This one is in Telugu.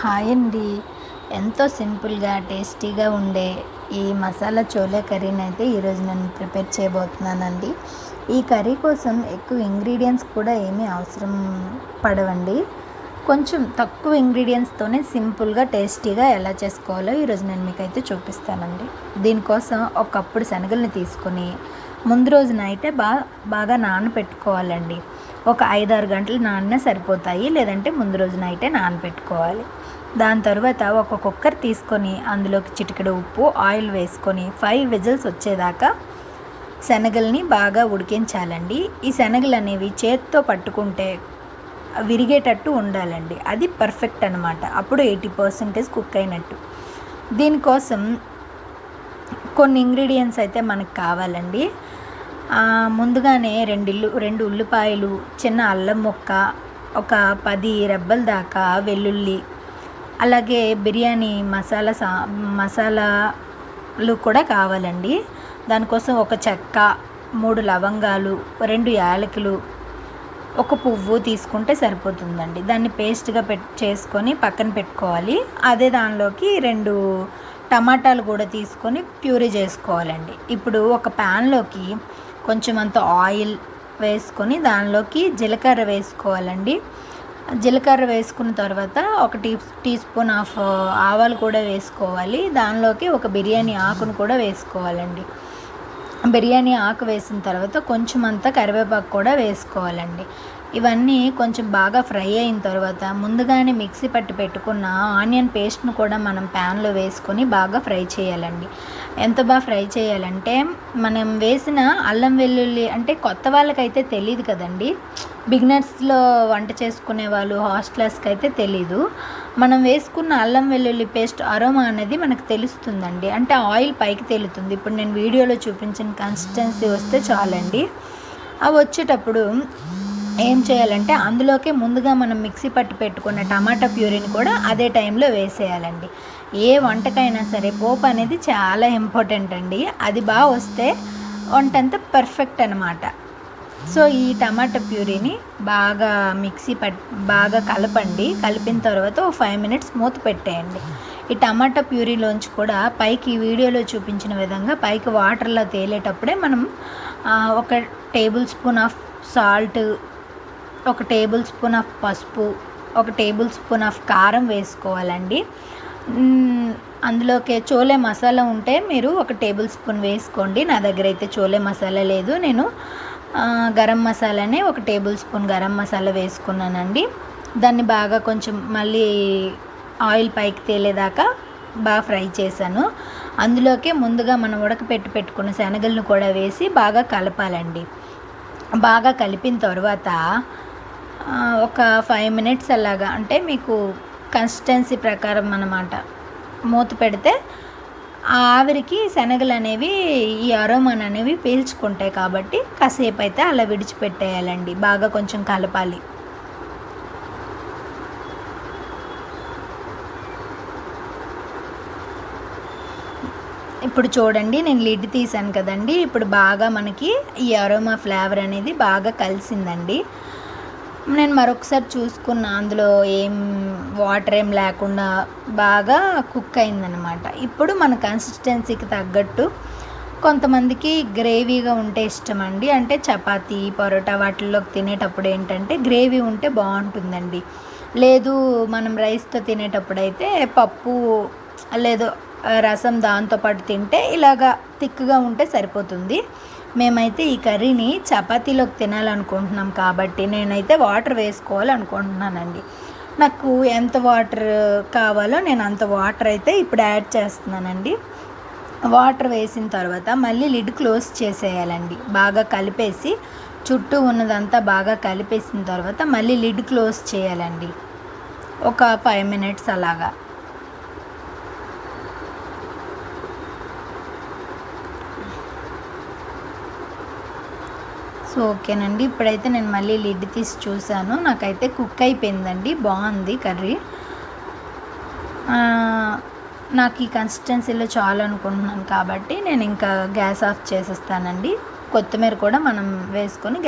హాయ్ అండి. ఎంతో సింపుల్గా టేస్టీగా ఉండే ఈ మసాలా చోలే కర్రీని అయితే ఈరోజు నేను ప్రిపేర్ చేయబోతున్నానండి. ఈ కర్రీ కోసం ఎక్కువ ఇంగ్రీడియంట్స్ కూడా ఏమీ అవసరం పడవండి. కొంచెం తక్కువ ఇంగ్రీడియంట్స్తోనే సింపుల్గా టేస్టీగా ఎలా చేసుకోవాలో ఈరోజు నేను మీకు అయితే చూపిస్తానండి. దీనికోసం ఒకప్పుడు శనగల్ని తీసుకొని ముందు రోజు నైటే బాగా బాగా నానబెట్టుకోవాలండి. ఒక ఐదారు గంటలు నాన్న సరిపోతాయి లేదంటే ముందు రోజు నైటే నానబెట్టుకోవాలి. దాని తర్వాత ఒక కుక్కర్ తీసుకొని అందులోకి చిటికెడు ఉప్పు ఆయిల్ వేసుకొని ఫైవ్ విజిల్స్ వచ్చేదాకా శనగల్ని బాగా ఉడికించాలండి. ఈ శనగలు అనేవి చేత్తో పట్టుకుంటే విరిగేటట్టు ఉండాలండి. అది పర్ఫెక్ట్ అనమాట అప్పుడు ఎయిటీ పర్సెంటేజ్ కుక్ అయినట్టు. దీనికోసం కొన్ని ఇంగ్రీడియంట్స్ అయితే మనకు కావాలండి. ముందుగానే రెండు ఇల్లు రెండు ఉల్లిపాయలు చిన్న అల్లం ముక్క ఒక పది రెబ్బల దాకా వెల్లుల్లి అలాగే బిర్యానీ మసాలా సా మసాలాలు కూడా కావాలండి. దానికోసం ఒక చెక్క మూడు లవంగాలు రెండు యాలకులు ఒక పువ్వు తీసుకుంటే సరిపోతుందండి. దాన్ని పేస్ట్గా పెట్ చేసుకొని పక్కన పెట్టుకోవాలి. అదే దానిలోకి రెండు టమాటాలు కూడా తీసుకొని ప్యూరీ చేసుకోవాలండి. ఇప్పుడు ఒక ప్యాన్లోకి కొంచెం అంత ఆయిల్ వేసుకొని దానిలోకి జీలకర్ర వేసుకోవాలండి. జీలకర్ర వేసుకున్న తర్వాత ఒక టీ టీ స్పూన్ ఆఫ్ ఆవాలు కూడా వేసుకోవాలి. దానిలోకి ఒక బిర్యానీ ఆకును కూడా వేసుకోవాలండి. బిర్యానీ ఆకు వేసిన తర్వాత కొంచెం అంతా కరివేపాకు కూడా వేసుకోవాలండి. ఇవన్నీ కొంచెం బాగా ఫ్రై అయిన తర్వాత ముందుగానే మిక్సీ పట్టి పెట్టుకున్న ఆనియన్ పేస్ట్ను కూడా మనం ప్యాన్లో వేసుకొని బాగా ఫ్రై చేయాలండి. ఎంత బాగా ఫ్రై చేయాలంటే మనం వేసిన అల్లం వెల్లుల్లి అంటే కొత్త వాళ్ళకైతే తెలియదు కదండి. బిగినర్స్లో వంట చేసుకునే వాళ్ళు హాస్టలర్స్కి అయితే తెలీదు. మనం వేసుకున్న అల్లం వెల్లుల్లి పేస్ట్ అరోమా అనేది మనకు తెలుస్తుందండి. అంటే ఆయిల్ పైకి తేలుతుంది. ఇప్పుడు నేను వీడియోలో చూపించిన కన్సిస్టెన్సీ వస్తే చాలండి. అవి వచ్చేటప్పుడు ఏం చేయాలంటే అందులోకే ముందుగా మనం మిక్సీ పట్టి పెట్టుకున్న టమాటా ప్యూరీని కూడా అదే టైంలో వేసేయాలండి. ఏ వంటకైనా సరే పోపు అనేది చాలా ఇంపార్టెంట్ అండి. అది బాగా వస్తే వంట అంతా పర్ఫెక్ట్ అనమాట సో ఈ టమాటా ప్యూరీని బాగా మిక్సీ పట్ బాగా కలపండి. కలిపిన తర్వాత ఒక ఫైవ్ మినిట్స్ మూత పెట్టేయండి. ఈ టమాటా ప్యూరీలోంచి కూడా పైకి వీడియోలో చూపించిన విధంగా పైకి వాటర్లో తేలేటప్పుడే మనం ఒక టేబుల్ స్పూన్ ఆఫ్ సాల్ట్ ఒక టేబుల్ స్పూన్ ఆఫ్ పసుపు ఒక టేబుల్ స్పూన్ ఆఫ్ కారం వేసుకోవాలండి. అందులోకి చోలే మసాలా ఉంటే మీరు ఒక టేబుల్ స్పూన్ వేసుకోండి. నా దగ్గర అయితే చోలే మసాలా లేదు. నేను గరం మసాలానే ఒక టేబుల్ స్పూన్ గరం మసాలా వేసుకున్నానండి. దాన్ని బాగా కొంచెం మళ్ళీ ఆయిల్ పైకి తేలేదాకా బాగా ఫ్రై చేశాను. అందులోకే ముందుగా మనం ఉడకపెట్టి పెట్టుకున్న శనగలను కూడా వేసి బాగా కలపాలండి. బాగా కలిపిన తర్వాత ఒక ఫైవ్ మినిట్స్ అలాగా అంటే మీకు కన్సిస్టెన్సీ ప్రకారం అన్నమాట. మూత పెడితే ఆ ఆవిరికి శనగలు అనేవి ఈ అరోమాన్ అనేవి పీల్చుకుంటాయి కాబట్టి కాసేపు అయితే అలా విడిచిపెట్టేయాలండి. బాగా కొంచెం కలపాలి. ఇప్పుడు చూడండి నేను లిడ్ తీసాను కదండి. ఇప్పుడు బాగా మనకి ఈ అరోమా ఫ్లేవర్ అనేది బాగా కలిసిందండి. నేను మరొకసారి చూసుకున్న అందులో ఏం వాటర్ ఏం లేకుండా బాగా కుక్ అయిందనమాట ఇప్పుడు మన కన్సిస్టెన్సీకి తగ్గట్టు కొంతమందికి గ్రేవీగా ఉంటే ఇష్టం అండి అంటే చపాతీ పరోటా వాటిల్లోకి తినేటప్పుడు ఏంటంటే గ్రేవీ ఉంటే బాగుంటుందండి. లేదు మనం రైస్తో తినేటప్పుడు అయితే పప్పు లేదు రసం దాంతోపాటు తింటే ఇలాగా థిక్గా ఉంటే సరిపోతుంది. మేమైతే ఈ కర్రీని చపాతీలోకి తినాలనుకుంటున్నాం కాబట్టి నేనైతే వాటర్ వేసుకోవాలనుకుంటున్నానండి. నాకు ఎంత వాటర్ కావాలో నేను అంత వాటర్ అయితే ఇప్పుడు యాడ్ చేస్తున్నానండి. వాటర్ వేసిన తర్వాత మళ్ళీ లిడ్ క్లోజ్ చేసేయాలండి. బాగా కలిపేసి చుట్టూ ఉన్నదంతా బాగా కలిపేసిన తర్వాత మళ్ళీ లిడ్ క్లోజ్ చేయాలండి. ఒక ఫైవ్ మినిట్స్ అలాగా. సో ఓకేనండి. ఇప్పుడైతే నేను మళ్ళీ లిడ్ తీసి చూశాను. నాకైతే కుక్ అయిపోయిందండి. బాగుంది కర్రీ. నాకు ఈ కన్సిస్టెన్సీలో చాలు అనుకుంటున్నాను కాబట్టి నేను ఇంకా గ్యాస్ ఆఫ్ చేసేస్తానండి. కొత్తిమీర కూడా మనం వేసుకొని